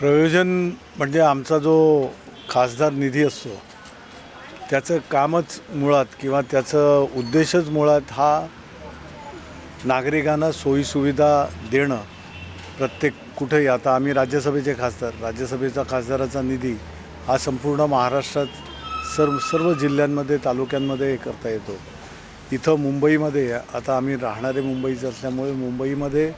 प्रयोजन म्हणजे आमचा जो खासदार निधी असतो त्याचं कामच मुळात किंवा त्याचं उद्देशच मुळात हा नागरिकांना सोयीसुविधा देणं प्रत्येक कुठेही. आता आम्ही राज्यसभेचे खासदार राज्यसभेचा खासदाराचा निधी हा संपूर्ण महाराष्ट्रात सर्व सर्व जिल्ह्यांमध्ये तालुक्यांमध्ये करता येतो. इथं मुंबईमध्ये आता आम्ही राहणारे मुंबईचे असल्यामुळे मुंबईमध्ये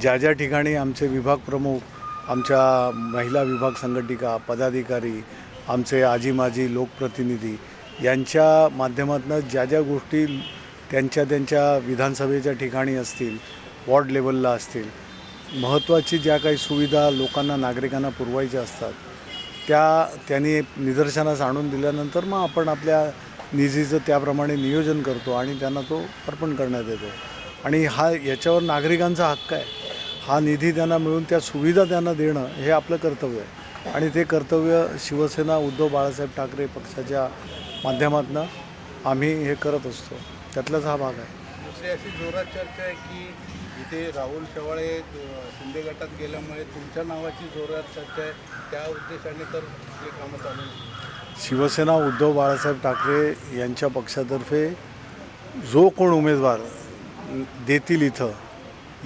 ज्या ज्या ठिकाणी आमचे विभाग प्रमुख आमच्या महिला विभाग संघटिका पदाधिकारी आमचे आजी माजी लोकप्रतिनिधी यांच्या माध्यमातून ज्या ज्या गोष्टी त्यांच्या त्यांच्या विधानसभेच्या ठिकाणी असतील वॉर्ड लेवलला असतील महत्त्वाची ज्या काही सुविधा लोकांना नागरिकांना पुरवायच्या असतात त्या त्यांनी निदर्शनास आणून दिल्यानंतर मग आपण आपल्या निधीचं त्याप्रमाणे नियोजन करतो आणि त्यांना तो अर्पण करण्यात येतो. आणि हा याच्यावर नागरिकांचा हक्क आहे. हा निधी त्यांना मिळून त्या सुविधा त्यांना देणं हे आपलं कर्तव्य आहे. आणि ते कर्तव्य शिवसेना उद्धव बाळासाहेब ठाकरे पक्षाच्या माध्यमातून आम्ही हे करत असतो. त्यातलाच हा भाग आहे. दुसरी अशी जोरात चर्चा आहे की इथे राहुल शेवाळे शिंदे गटात गेल्यामुळे तुमच्या नावाची जोरात चर्चा आहे. त्या उद्देशाने तर हे कामं चालू. शिवसेना उद्धव बाळासाहेब ठाकरे यांच्या पक्षातर्फे जो कोण उमेदवार देतील इथं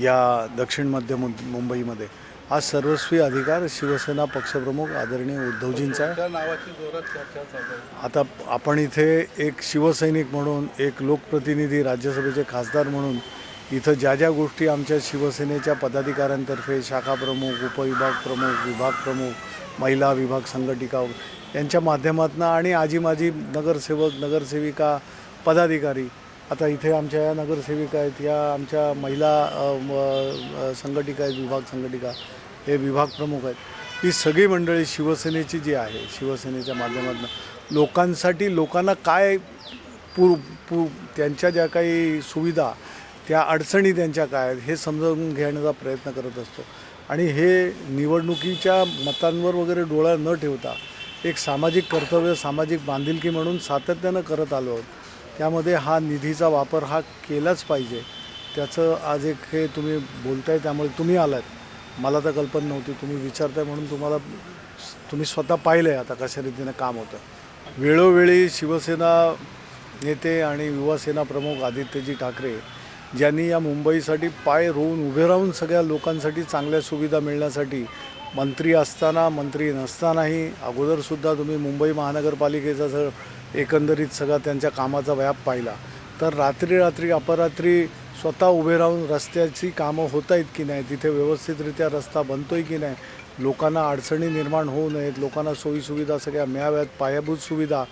या दक्षिण मध्य मुं- मुंबईमध्ये. हा सर्वस्वी अधिकार शिवसेना पक्षप्रमुख आदरणीय उद्धवजींचा आता आपण इथे एक शिवसैनिक म्हणून एक लोकप्रतिनिधी राज्यसभेचे खासदार म्हणून इथं ज्या ज्या गोष्टी आमच्या शिवसेनेच्या पदाधिकाऱ्यांतर्फे शाखा प्रमुख उपविभाग प्रमुख विभाग प्रमुख महिला विभाग संघटिका यांच्या माध्यमातून आणि आजी माजी नगरसेवक नगरसेविका पदाधिकारी आता इथे आमच्या या नगरसेविका आहेत या आमच्या महिला संघटिका आहेत विभाग संघटिका हे विभाग प्रमुख आहेत. ही सगळी मंडळी शिवसेनेची जी आहे शिवसेनेच्या माध्यमातून लोकांसाठी लोकांना काय पूर पू त्यांच्या ज्या काही सुविधा त्या अडचणी त्यांच्या काय आहेत हे समजावून घेण्याचा प्रयत्न करत असतो. आणि हे निवडणुकीच्या मतांवर वगैरे डोळा न ठेवता एक सामाजिक कर्तव्य सामाजिक बांधिलकी म्हणून सातत्यानं करत आलो आहोत. त्यामध्ये हा निधीचा वापर हा केलाच पाहिजे. त्याचं आज एक हे तुम्ही बोलताय त्यामुळे तुम्ही आलात. मला तर कल्पना नव्हती. तुम्ही विचारताय म्हणून तुम्हाला तुम्ही स्वतः पाहिलं आहे आता कशा रीतीनं काम होतं. वेळोवेळी शिवसेना नेते आणि युवासेना प्रमुख आदित्यजी ठाकरे ज्यांनी या मुंबईसाठी पाय रोवून उभे राहून सगळ्या लोकांसाठी चांगल्या सुविधा मिळण्यासाठी मंत्री असताना मंत्री नसतानाही अगोदरसुद्धा तुम्ही मुंबई महानगरपालिकेचा जर एकंदरीत सगळा त्यांच्या कामाचा व्याप पाहिला. तर रात्री रात्री अपरात्री स्वतः उभे राहून रस्त्याची कामं होत आहेत की नाही तिथे व्यवस्थितरित्या रस्ता बनतो आहे की नाही लोकांना अडचणी निर्माण होऊ नयेत लोकांना सोयीसुविधा सगळ्या मिळाव्यात पायाभूत सुविधा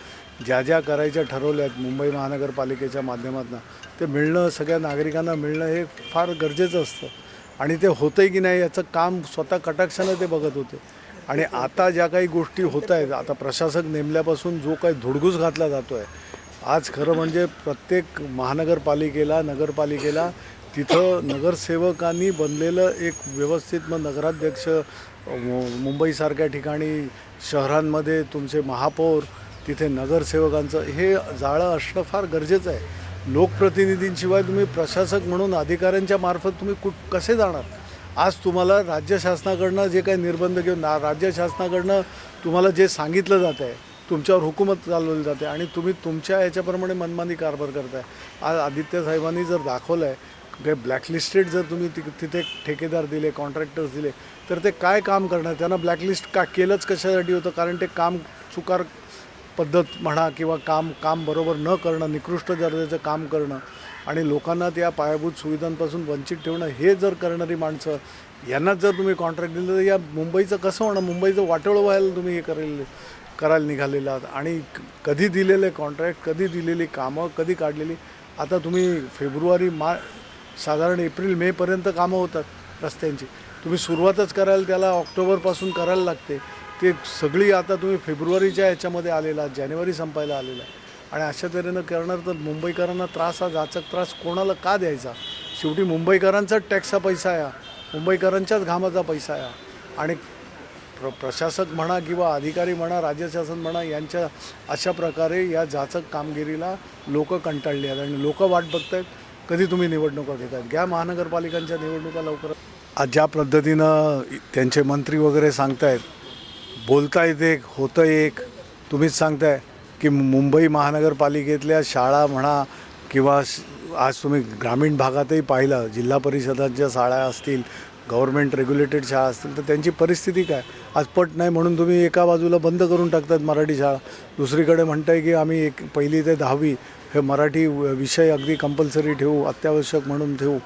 ज्या ज्या करायच्या ठरवल्या आहेत मुंबई महानगरपालिकेच्या माध्यमातून ते मिळणं सगळ्या नागरिकांना मिळणं हे फार गरजेचं असतं. आणि ते होतंय की नाही याचं काम स्वतः कटाक्षानं ते बघत होते. आणि आता ज्या काही गोष्टी होत आहेत आता प्रशासक नेमल्यापासून जो काही धुडगूस घातला जातो आहे आज खरं म्हणजे प्रत्येक महानगरपालिकेला नगरपालिकेला तिथं नगरसेवकांनी बनलेलं एक व्यवस्थित मग नगराध्यक्ष मु- मुंबईसारख्या ठिकाणी शहरांमध्ये तुमचे महापौर तिथे नगरसेवकांचं हे जाळं असणं फार गरजेचं आहे. लोकप्रतिनिधींशिवाय तुम्ही प्रशासक म्हणून अधिकाऱ्यांच्या मार्फत तुम्ही कुठ कसे जाणार? आज तुम्हाला राज्य शासनाकडनं जे काही निर्बंध घेऊन राज्य शासनाकडनं तुम्हाला जे सांगितलं जातं आहे तुमच्यावर हुकूमत चालवली जाते आणि तुम्ही तुमच्या याच्याप्रमाणे मनमानी कारभार करताय. आज आदित्य साहेबांनी जर दाखवलं आहे काही ब्लॅकलिस्टेड जर तुम्ही ति तिथे ठेकेदार दिले कॉन्ट्रॅक्टर्स दिले तर ते काय काम करणार? त्यांना ब्लॅकलिस्ट का केलंच कशासाठी होतं? कारण ते काम चुकार पद्धत म्हणा किंवा काम काम बरोबर न करणं निकृष्ट दर्जाचं काम करणं आणि लोकांना त्या पायाभूत सुविधांपासून वंचित ठेवणं हे जर करणारी माणसं यांनाच जर तुम्ही कॉन्ट्रॅक्ट दिलं तर या मुंबईचं कसं होणं मुंबईचं वाटोळं व्हायला तुम्ही हे करेल करायला निघालेला आहात. आणि कधी दिलेले कॉन्ट्रॅक्ट कधी दिलेली कामं कधी काढलेली आता तुम्ही फेब्रुवारी मा साधारण एप्रिल मेपर्यंत कामं होतात रस्त्यांची. तुम्ही सुरुवातच करायला त्याला ऑक्टोबरपासून करायला लागते. ते सगळी आता तुम्ही फेब्रुवारीच्या याच्यामध्ये आलेला जानेवारी संपायला आलेला आहे. आणि अशा तऱ्हेनं करणार तर मुंबईकरांना त्रास हा जाचक त्रास कोणाला का द्यायचा? शेवटी मुंबईकरांचाच टॅक्सचा पैसा आहे मुंबईकरांच्याच घामाचा पैसा आहे हा. आणि प्र प्रशासक म्हणा किंवा अधिकारी म्हणा राज्य शासन म्हणा यांच्या अशा प्रकारे या जाचक कामगिरीला लोक कंटाळली आहेत आणि लोक वाट बघत आहेत कधी तुम्ही निवडणुका घेत आहेत घ्या महानगरपालिकांच्या निवडणुका लवकर ज्या पद्धतीनं त्यांचे मंत्री वगैरे सांगतायत बोलतायत एक होतं एक तुम्हीच सांगताय. की मुंबई महानगरपालिकेतल्या शाळा म्हणा किंवा आज तुम्ही ग्रामीण भागातही पाहिलं जिल्हा परिषदांच्या शाळा असतील गव्हर्मेंट रेग्युलेटेड शाळा असतील तर त्यांची परिस्थिती काय? आज पट नाही म्हणून तुम्ही एका बाजूला बंद करून टाकतात मराठी शाळा. दुसरीकडे म्हणताय की आम्ही एक पहिली ते दहावी हे मराठी व- विषय अगदी कंपल्सरी ठेवू अत्यावश्यक म्हणून ठेवू.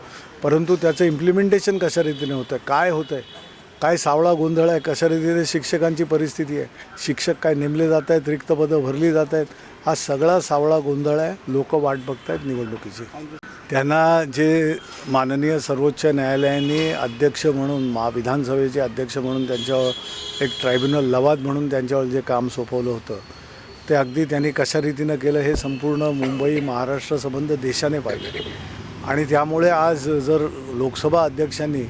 परंतु त्याचं इम्प्लिमेंटेशन कशा रीतीने होतं काय होतं आहे काय सावळा गोंधळ आहे कशा रीतीने शिक्षकांची परिस्थिती आहे शिक्षक काय नेमले जात आहेत रिक्त पदं भरली जात आहेत हा सगळा सावळा गोंधळ आहे लोक वाट बघत आहेत निवडणुकीची. त्यांना जे माननीय सर्वोच्च न्यायालयाने अध्यक्ष म्हणून मा विधानसभेचे अध्यक्ष म्हणून त्यांच्यावर एक ट्रायब्युनल लवाद म्हणून त्यांच्यावर जे काम सोपवलं होतं ते अगदी त्यांनी कशा रीतीनं केलं हे संपूर्ण मुंबई महाराष्ट्र संबंध देशाने पाहिले. आणि त्यामुळे आज जर लोकसभा अध्यक्षांनी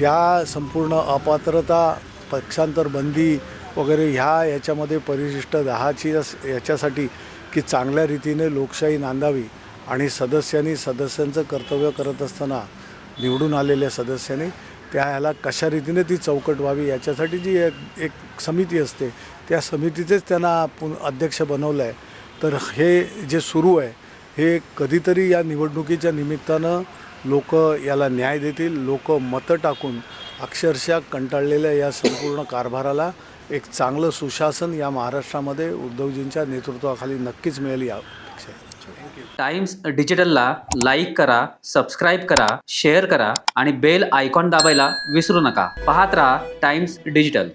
त्या संपूर्ण अपात्रता पक्षांतर बंदी वगैरे ह्या याच्यामध्ये परिशिष्ट दहाची याच्यासाठी की चांगल्या रीतीने लोकशाही नांदावी आणि सदस्यांनी सदस्यांचं कर्तव्य करत असताना निवडून आलेल्या सदस्यांनी त्या ह्याला कशा रीतीने ती चौकट व्हावी याच्यासाठी जी एक एक समिती असते त्या समितीचेच त्यांना पुन अध्यक्ष बनवलं आहे तर हे जे सुरू आहे हे कधीतरी या निवडणुकीच्या निमित्तानं लोक याला न्याय देतील लोक मतं टाकून अक्षरशः कंटाळलेल्या या संपूर्ण कारभाराला एक चांगलं सुशासन या महाराष्ट्रामध्ये उद्धवजींच्या नेतृत्वाखाली नक्कीच मिळेल या टाइम्स डिजिटलला लाईक करा सबस्क्राईब करा शेअर करा आणि बेल आयकॉन दाबायला विसरू नका. पाहत राहा टाइम्स डिजिटल